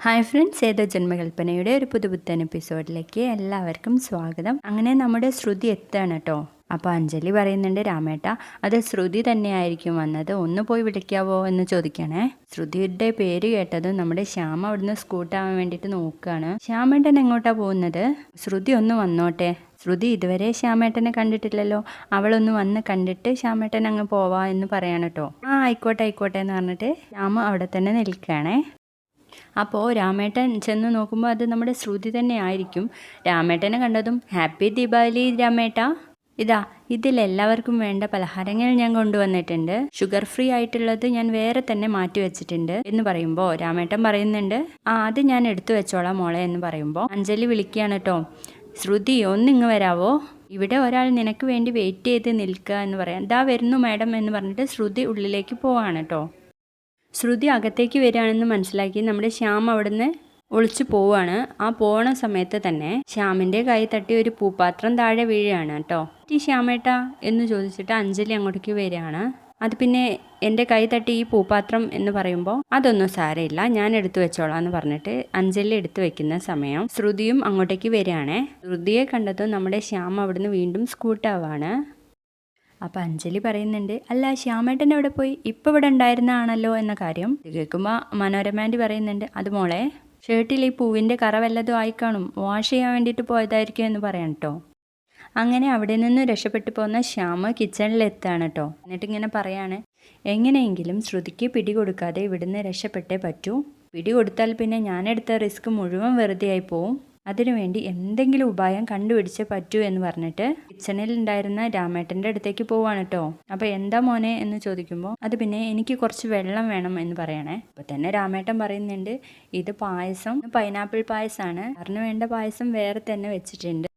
Hi friends ഏതോ ജന്മകൽപ്പനയുടെ ഒരു പുതുപുത്തൻ എപ്പിസോഡിലേക്ക് എല്ലാവർക്കും സ്വാഗതം. അങ്ങനെ നമ്മുടെ ശ്രുതി എത്താണ് കേട്ടോ അപ്പോൾ അഞ്ജലി പറയുന്നുണ്ട് രാമേട്ട അത് ശ്രുതി തന്നെയായിരിക്കും വന്നത് ഒന്ന് പോയി വിളിക്കാവോ എന്ന് ചോദിക്കണേ. ശ്രുതിയുടെ പേര് കേട്ടത് നമ്മുടെ ശ്യാമ അവിടുന്ന് സ്കൂട്ടാവാൻ വേണ്ടിയിട്ട് നോക്കുകയാണ് ശ്യാമേട്ടൻ എങ്ങോട്ടാ പോകുന്നത്? ശ്രുതി ഒന്ന് വന്നോട്ടെ. ശ്രുതി ഇതുവരെ ശ്യാമേട്ടനെ കണ്ടിട്ടില്ലല്ലോ. അവളൊന്ന് വന്ന് കണ്ടിട്ട് ശ്യാമേട്ടൻ അങ്ങ് പോവാ എന്ന് പറയാണ് കേട്ടോ ആ ആയിക്കോട്ടെ ആയിക്കോട്ടെ എന്ന് പറഞ്ഞിട്ട് ശ്യാമ അവിടെ തന്നെ നിൽക്കുകയാണേ. അപ്പോൾ രാമേട്ടൻ ചെന്ന് നോക്കുമ്പോൾ അത് നമ്മുടെ ശ്രുതി തന്നെ ആയിരിക്കും. രാമേട്ടനെ കണ്ടതും ഹാപ്പി ദീപാവലി രാമേട്ട. ഇതാ ഇതിലെല്ലാവർക്കും വേണ്ട പലഹാരങ്ങൾ ഞാൻ കൊണ്ടുവന്നിട്ടുണ്ട്. ഷുഗർ ഫ്രീ ആയിട്ടുള്ളത് ഞാൻ വേറെ തന്നെ മാറ്റി വെച്ചിട്ടുണ്ട് എന്ന് പറയുമ്പോൾ രാമേട്ടൻ പറയുന്നുണ്ട് ആ അത് ഞാൻ എടുത്തു വെച്ചോളാം മോളെ എന്ന് പറയുമ്പോൾ അഞ്ജലി വിളിക്കുകയാണ് കേട്ടോ ശ്രുതി ഒന്നിങ്ങ് വരാവോ? ഇവിടെ ഒരാൾ നിനക്ക് വേണ്ടി വെയിറ്റ് ചെയ്ത് നിൽക്കുക എന്ന് പറയാം ദാ വരുന്നു മാഡം എന്ന് പറഞ്ഞിട്ട് ശ്രുതി ഉള്ളിലേക്ക് പോവാണ് കേട്ടോ ശ്രുതി അകത്തേക്ക് വരികയാണെന്ന് മനസ്സിലാക്കി നമ്മുടെ ശ്യാം അവിടുന്ന് ഒളിച്ചു പോവാണ് ആ പോണ സമയത്ത് തന്നെ ശ്യാമിന്റെ കൈ തട്ടി ഒരു പൂപ്പാത്രം താഴെ വീഴുകയാണ് കേട്ടോ. ഈ ശ്യാമേട്ട എന്ന് ചോദിച്ചിട്ട് അഞ്ജലി അങ്ങോട്ടേക്ക് വരികയാണ്. അത് പിന്നെ എന്റെ കൈ തട്ടി ഈ പൂപ്പാത്രം എന്ന് പറയുമ്പോൾ അതൊന്നും സാരമില്ല ഞാൻ എടുത്തു വെച്ചോളാം എന്ന് പറഞ്ഞിട്ട് അഞ്ജലി എടുത്തു വെക്കുന്ന സമയം ശ്രുതിയും അങ്ങോട്ടേക്ക് വരികയാണേ. ശ്രുതിയെ കണ്ടതും നമ്മുടെ ശ്യാം അവിടുന്ന് വീണ്ടും സ്കൂട്ടാവാണ് അപ്പം അഞ്ജലി പറയുന്നുണ്ട് അല്ല ശ്യാമേട്ടൻ എവിടെ പോയി? ഇപ്പം ഇവിടെ ഉണ്ടായിരുന്നതാണല്ലോ എന്ന കാര്യം. കേൾക്കുമ്പോൾ മനോരമാന്റെ പറയുന്നുണ്ട് അത് മോളെ ഷർട്ടിൽ ഈ പൂവിന്റെ കറ വല്ലതും ആയി കാണും. വാഷ് ചെയ്യാൻ വേണ്ടിയിട്ട് പോയതായിരിക്കും എന്ന് പറയാം കേട്ടോ അങ്ങനെ അവിടെ നിന്ന് രക്ഷപ്പെട്ടു പോകുന്ന ശ്യാമ കിച്ചണിലെത്താണ് കേട്ടോ എന്നിട്ട് ഇങ്ങനെ പറയാണ് എങ്ങനെയെങ്കിലും ശ്രുതിക്ക് പിടി കൊടുക്കാതെ ഇവിടുന്ന് രക്ഷപ്പെട്ടേ പറ്റൂ. പിടി കൊടുത്താൽ പിന്നെ ഞാനെടുത്ത റിസ്ക് മുഴുവൻ വെറുതെയായി പോവും. അതിനുവേണ്ടി എന്തെങ്കിലും ഉപായം കണ്ടുപിടിച്ചേ പറ്റൂ എന്ന് പറഞ്ഞിട്ട് കിച്ചണിൽ ഉണ്ടായിരുന്ന രാമേട്ടന്റെ അടുത്തേക്ക് പോവാണ് കേട്ടോ അപ്പോൾ എന്താ മോനെ എന്ന് ചോദിക്കുമ്പോൾ അത് പിന്നെ എനിക്ക് കുറച്ച് വെള്ളം വേണം എന്ന് പറയണേ. അപ്പോൾ തന്നെ രാമേട്ടൻ പറയുന്നുണ്ട് ഇത് പായസം പൈനാപ്പിൾ പായസമാണ് സാറിന് വേണ്ട പായസം വേറെ തന്നെ വെച്ചിട്ടുണ്ട്.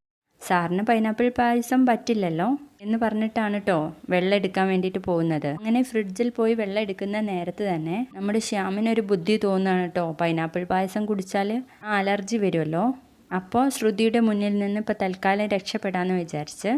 സാറിന് പൈനാപ്പിൾ പായസം പറ്റില്ലല്ലോ? എന്ന് പറഞ്ഞിട്ടാണ് കേട്ടോ വെള്ളം എടുക്കാൻ വേണ്ടിയിട്ട് പോകുന്നത്. അങ്ങനെ ഫ്രിഡ്ജിൽ പോയി വെള്ളം എടുക്കുന്ന നേരത്ത് തന്നെ നമ്മുടെ ശ്യാമിനൊരു ബുദ്ധി തോന്നുകയാണ് കേട്ടോ പൈനാപ്പിൾ പായസം കുടിച്ചാൽ അലർജി വരുമല്ലോ. അപ്പോൾ ശ്രുതിയുടെ മുന്നിൽ നിന്ന് ഇപ്പോൾ തൽക്കാലം രക്ഷപ്പെടാമെന്ന് വിചാരിച്ച്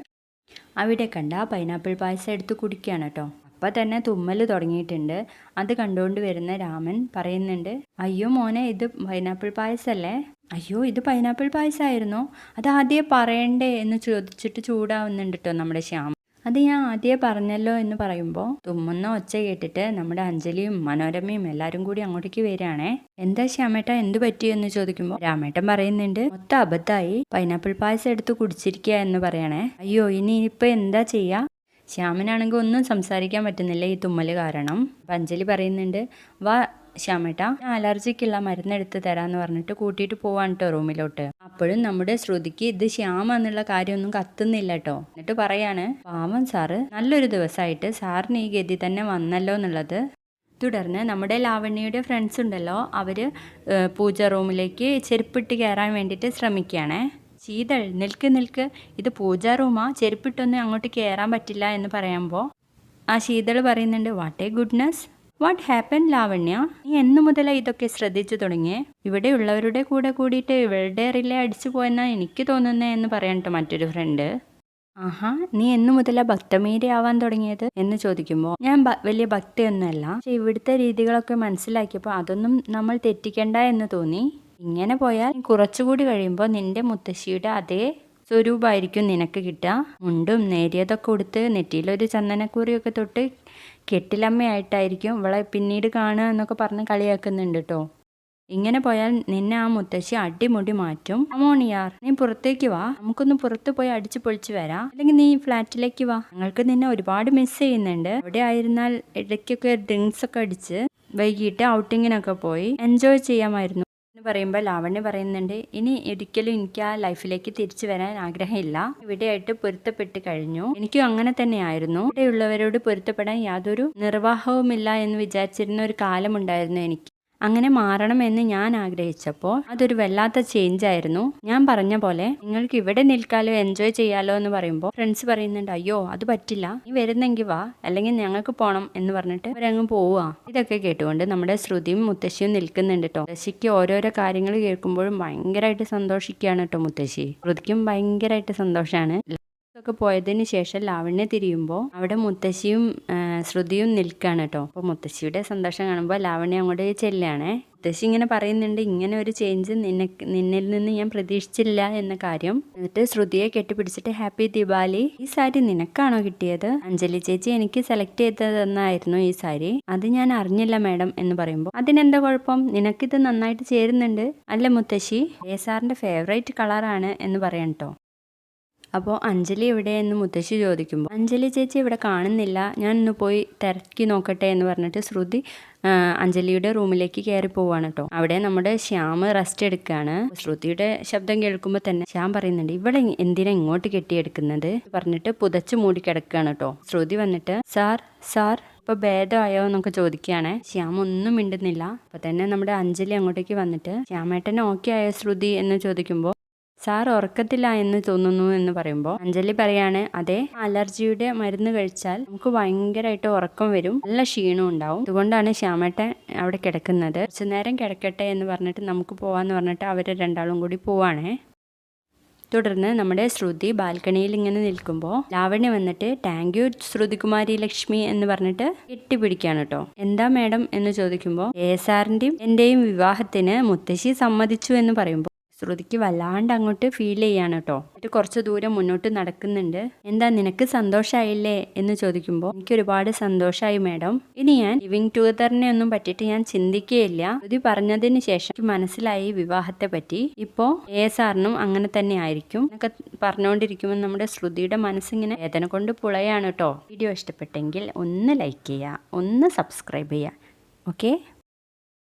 അവിടെ കണ്ട പൈനാപ്പിൾ പായസം എടുത്ത് കുടിക്കുകയാണ് കേട്ടോ. അപ്പോൾ തന്നെ തുമ്മൽ തുടങ്ങിയിട്ടുണ്ട്. അത് കണ്ടുകൊണ്ട് വരുന്ന രാമൻ പറയുന്നുണ്ട് അയ്യോ മോനെ ഇത് പൈനാപ്പിൾ പായസമല്ലേ അയ്യോ ഇത് പൈനാപ്പിൾ പായസമായിരുന്നോ. അത് ആദ്യം പറയണ്ടേ? എന്ന് ചോദിച്ചിട്ട് ചൂടാവുന്നുണ്ട് കേട്ടോ നമ്മുടെ ശ്യാം. അത് ഞാൻ ആദ്യമേ പറഞ്ഞല്ലോ എന്ന് പറയുമ്പോൾ തുമ്മുന്ന ഒച്ച കേട്ടിട്ട് നമ്മുടെ അഞ്ജലിയും മനോരമയും എല്ലാവരും കൂടി അങ്ങോട്ടേക്ക് വരികയാണേ. എന്താ ശ്യാമേട്ട എന്ത് പറ്റിയെന്ന് ചോദിക്കുമ്പോൾ രാമേട്ടൻ പറയുന്നുണ്ട് മൊത്തം അബദ്ധമായി പൈനാപ്പിൾ പായസം എടുത്ത് കുടിച്ചിരിക്കുക എന്ന് പറയണേ. അയ്യോ ഇനി ഇപ്പൊ എന്താ ചെയ്യുക ശ്യാമനാണെങ്കിൽ ഒന്നും സംസാരിക്കാൻ പറ്റുന്നില്ല ഈ തുമ്മൽ കാരണം. അപ്പം അഞ്ജലി പറയുന്നുണ്ട് വാ ശ്യാമേട്ട അലർജിക്കുള്ള മരുന്നെടുത്ത് തരാമെന്ന് പറഞ്ഞിട്ട് കൂട്ടിയിട്ട് പോവാണ് കേട്ടോ റൂമിലോട്ട്. അപ്പോഴും നമ്മുടെ ശ്രുതിക്ക് ഇത് ശ്യാമ എന്നുള്ള കാര്യമൊന്നും കത്തുന്നില്ല കേട്ടോ എന്നിട്ട് പറയാണ് പാവം സാറ് നല്ലൊരു ദിവസമായിട്ട് സാറിന് ഈ ഗതി തന്നെ വന്നല്ലോ എന്നുള്ളത്. തുടർന്ന് നമ്മുടെ ലാവണ്യയുടെ ഫ്രണ്ട്സ് ഉണ്ടല്ലോ അവർ പൂജ റൂമിലേക്ക് ചെരുപ്പിട്ട് കയറാൻ വേണ്ടിയിട്ട് ശ്രമിക്കുകയാണേ. ശീതൾ നിൽക്ക് നിൽക്ക്. ഇത് പൂജാ റൂമാ ചെരുപ്പിട്ടൊന്നും അങ്ങോട്ട് കയറാൻ പറ്റില്ല എന്ന് പറയുമ്പോൾ ആ ശീതൾ പറയുന്നുണ്ട് what a goodness. What happen Lavanya നീ എന്നു മുതലാണ് ഇതൊക്കെ ശ്രദ്ധിച്ചു തുടങ്ങിയേ? ഇവിടെയുള്ളവരുടെ കൂടെ കൂടിയിട്ട് ഇവളുടെ റിലേ അടിച്ചു പോയെന്നാ എനിക്ക് തോന്നുന്നത് എന്ന് പറയണ്ട മറ്റൊരു ഫ്രണ്ട് ആഹാ നീ എന്നു മുതലാ ഭക്തമീര ആവാൻ തുടങ്ങിയത്? എന്ന് ചോദിക്കുമ്പോൾ ഞാൻ വലിയ ഭക്തിയൊന്നുമല്ല. പക്ഷെ ഇവിടുത്തെ രീതികളൊക്കെ മനസ്സിലാക്കിയപ്പോൾ അതൊന്നും നമ്മൾ തെറ്റിക്കണ്ട എന്ന് തോന്നി. ഇങ്ങനെ പോയാൽ കുറച്ചുകൂടി കഴിയുമ്പോൾ നിന്റെ മുത്തശ്ശിയുടെ അതേ സ്വരൂപമായിരിക്കും നിനക്ക് കിട്ടുക. മുണ്ടും നേരിയതൊക്കെ കൊടുത്ത് നെറ്റിയിലൊരു ചന്ദനക്കൂറിയൊക്കെ തൊട്ട് കെട്ടിലമ്മയായിട്ടായിരിക്കും ഇവളെ പിന്നീട് കാണുക എന്നൊക്കെ പറഞ്ഞ് കളിയാക്കുന്നുണ്ട് കേട്ടോ ഇങ്ങനെ പോയാൽ നിന്നെ ആ മുത്തശ്ശി അടിമുടി മാറ്റും. അമോണിയാർ നീ പുറത്തേക്ക് വാ. നമുക്കൊന്ന് പുറത്ത് പോയി അടിച്ചു പൊളിച്ച് വരാം. അല്ലെങ്കിൽ നീ ഫ്ലാറ്റിലേക്ക് വാ. ഞങ്ങൾക്ക് നിന്നെ ഒരുപാട് മിസ് ചെയ്യുന്നുണ്ട്. അവിടെ ആയിരുന്നാൽ ഇടയ്ക്കൊക്കെ ഡ്രിങ്ക്സ് ഒക്കെ അടിച്ച് വൈകിട്ട് ഔട്ടിങ്ങിനൊക്കെ പോയി. എൻജോയ് ചെയ്യാമായിരുന്നു. എന്ന് പറയുമ്പോൾ ലാവണ്യ പറയുന്നുണ്ട് ഇനി ഒരിക്കലും എനിക്ക് ആ ലൈഫിലേക്ക് തിരിച്ചു വരാൻ ആഗ്രഹമില്ല. ഇവിടെയായിട്ട് പൊരുത്തപ്പെട്ട് കഴിഞ്ഞു. എനിക്കും അങ്ങനെ തന്നെയായിരുന്നു. ഇവിടെയുള്ളവരോട് പൊരുത്തപ്പെടാൻ യാതൊരു നിർവാഹവുമില്ല എന്ന് വിചാരിച്ചിരുന്ന ഒരു കാലമുണ്ടായിരുന്നു എനിക്ക്. അങ്ങനെ മാറണമെന്ന് ഞാൻ ആഗ്രഹിച്ചപ്പോൾ അതൊരു വല്ലാത്ത ചേഞ്ച് ആയിരുന്നു. ഞാൻ പറഞ്ഞ പോലെ നിങ്ങൾക്ക് ഇവിടെ നിൽക്കാലോ എൻജോയ് ചെയ്യാലോ എന്ന് പറയുമ്പോൾ ഫ്രണ്ട്സ് പറയുന്നുണ്ട് അയ്യോ അത് പറ്റില്ല. നീ വരുന്നെങ്കിൽ വാ. അല്ലെങ്കിൽ ഞങ്ങൾക്ക് പോകണം എന്ന് പറഞ്ഞിട്ട് അവരങ്ങ് പോവുക. ഇതൊക്കെ കേട്ടുകൊണ്ട് നമ്മുടെ ശ്രുതിയും മുത്തശ്ശിയും നിൽക്കുന്നുണ്ട് കേട്ടോ മുത്തശ്ശിക്ക് ഓരോരോ കാര്യങ്ങൾ കേൾക്കുമ്പോഴും ഭയങ്കരമായിട്ട് സന്തോഷിക്കുകയാണ് കേട്ടോ മുത്തശ്ശി. ശ്രുതിക്കും ഭയങ്കരമായിട്ട് സന്തോഷമാണ് ഒക്കെ പോയതിന് ശേഷം ലാവണ്യ തിരിയുമ്പോൾ അവിടെ മുത്തശ്ശിയും ശ്രുതിയും നിൽക്കുകയാണ് കേട്ടോ അപ്പോൾ മുത്തശ്ശിയുടെ സന്തോഷം കാണുമ്പോൾ ലാവണ്യ അങ്ങോട്ട് ചെല്ലുകയാണേ മുത്തശ്ശി ഇങ്ങനെ പറയുന്നുണ്ട് ഇങ്ങനെ ഒരു ചേഞ്ച് നിന്നെ നിന്നിൽ നിന്ന് ഞാൻ പ്രതീക്ഷിച്ചില്ല എന്ന കാര്യം. എന്നിട്ട് ശ്രുതിയെ കെട്ടിപ്പിടിച്ചിട്ട് ഹാപ്പി ദിവാലി ഈ സാരി നിനക്കാണോ കിട്ടിയത്? അഞ്ജലി ചേച്ചി എനിക്ക് സെലക്ട് ചെയ്തതെന്നായിരുന്നു ഈ സാരി. അത് ഞാൻ അറിഞ്ഞില്ല മാഡം എന്ന് പറയുമ്പോൾ അതിനെന്താ കുഴപ്പം? നിനക്കിത് നന്നായിട്ട് ചേരുന്നുണ്ട്. അല്ല മുത്തശ്ശി എ സാറിന്റെ ഫേവറേറ്റ് കളറാണ് എന്ന് പറയാം കേട്ടോ അപ്പോൾ അഞ്ജലി എവിടെയെന്ന് മുത്തശ്ശി ചോദിക്കുമ്പോൾ അഞ്ജലി ചേച്ചി ഇവിടെ കാണുന്നില്ല. ഞാൻ ഒന്ന് പോയി തിരക്കി നോക്കട്ടെ എന്ന് പറഞ്ഞിട്ട് ശ്രുതി അഞ്ജലിയുടെ റൂമിലേക്ക് കയറി പോവാണ് കേട്ടോ അവിടെ നമ്മുടെ ശ്യാം റെസ്റ്റ് എടുക്കുകയാണ് ശ്രുതിയുടെ ശബ്ദം കേൾക്കുമ്പോൾ തന്നെ ശ്യാം പറയുന്നുണ്ട് ഇവിടെ എന്തിനാ ഇങ്ങോട്ട് കെട്ടിയെടുക്കുന്നത്? പറഞ്ഞിട്ട് പുതച്ച് മൂടി കിടക്കുകയാണ് കേട്ടോ ശ്രുതി വന്നിട്ട് സാർ സാർ ഇപ്പൊ ഭേദമായോ? എന്നൊക്കെ ചോദിക്കുകയാണ്. ശ്യാം ഒന്നും മിണ്ടുന്നില്ല. അപ്പൊ തന്നെ നമ്മുടെ അഞ്ജലി അങ്ങോട്ടേക്ക് വന്നിട്ട് ശ്യാമേട്ടൻ ഓക്കെ ആയോ ശ്രുതി? എന്ന് ചോദിക്കുമ്പോൾ സാർ ഉറക്കത്തില്ല എന്ന് തോന്നുന്നു എന്ന് പറയുമ്പോൾ അഞ്ജലി പറയാണ് അതെ അലർജിയുടെ മരുന്ന് കഴിച്ചാൽ നമുക്ക് ഭയങ്കരമായിട്ട് ഉറക്കം വരും നല്ല ക്ഷീണം ഉണ്ടാവും. അതുകൊണ്ടാണ് ശ്യാമേട്ടൻ അവിടെ കിടക്കുന്നത്. കുറച്ചു നേരം കിടക്കട്ടെ എന്ന് പറഞ്ഞിട്ട് നമുക്ക് പോവാന്ന് പറഞ്ഞിട്ട് അവർ രണ്ടാളും കൂടി പോവാണേ. തുടർന്ന് നമ്മുടെ ശ്രുതി ബാൽക്കണിയിൽ ഇങ്ങനെ നിൽക്കുമ്പോൾ ലാവണ്യ വന്നിട്ട് താങ്ക് യു ശ്രുതികുമാരി ലക്ഷ്മി എന്ന് പറഞ്ഞിട്ട് കെട്ടിപ്പിടിക്കാണ് കേട്ടോ എന്താ മാഡം? എന്ന് ചോദിക്കുമ്പോൾ എ സാറിന്റെയും എന്റെയും വിവാഹത്തിന് മുത്തശ്ശി സമ്മതിച്ചു എന്ന് പറയുമ്പോൾ ശ്രുതിക്ക് വല്ലാണ്ട് അങ്ങോട്ട് ഫീൽ ചെയ്യാണ് കേട്ടോ എന്നിട്ട് കുറച്ച് ദൂരം മുന്നോട്ട് നടക്കുന്നുണ്ട്. എന്താ നിനക്ക് സന്തോഷമായില്ലേ എന്ന് ചോദിക്കുമ്പോൾ എനിക്ക് ഒരുപാട് സന്തോഷമായി മാഡം. ഇനി ഞാൻ ലിവിങ് ടുഗദറിനെ ഒന്നും പറ്റിയിട്ട് ഞാൻ ചിന്തിക്കുകയില്ല ശ്രുതി പറഞ്ഞതിന് ശേഷം എനിക്ക് മനസ്സിലായി വിവാഹത്തെ പറ്റി. ഇപ്പോൾ എ സാറിനും അങ്ങനെ തന്നെ ആയിരിക്കും. എന്നൊക്കെ പറഞ്ഞുകൊണ്ടിരിക്കുമ്പോൾ നമ്മുടെ ശ്രുതിയുടെ മനസ്സിങ്ങനെ വേദന കൊണ്ട് പുളയാണ് കേട്ടോ വീഡിയോ ഇഷ്ടപ്പെട്ടെങ്കിൽ ഒന്ന് ലൈക്ക് ചെയ്യുക ഒന്ന് സബ്സ്ക്രൈബ് ചെയ്യുക ഓക്കെ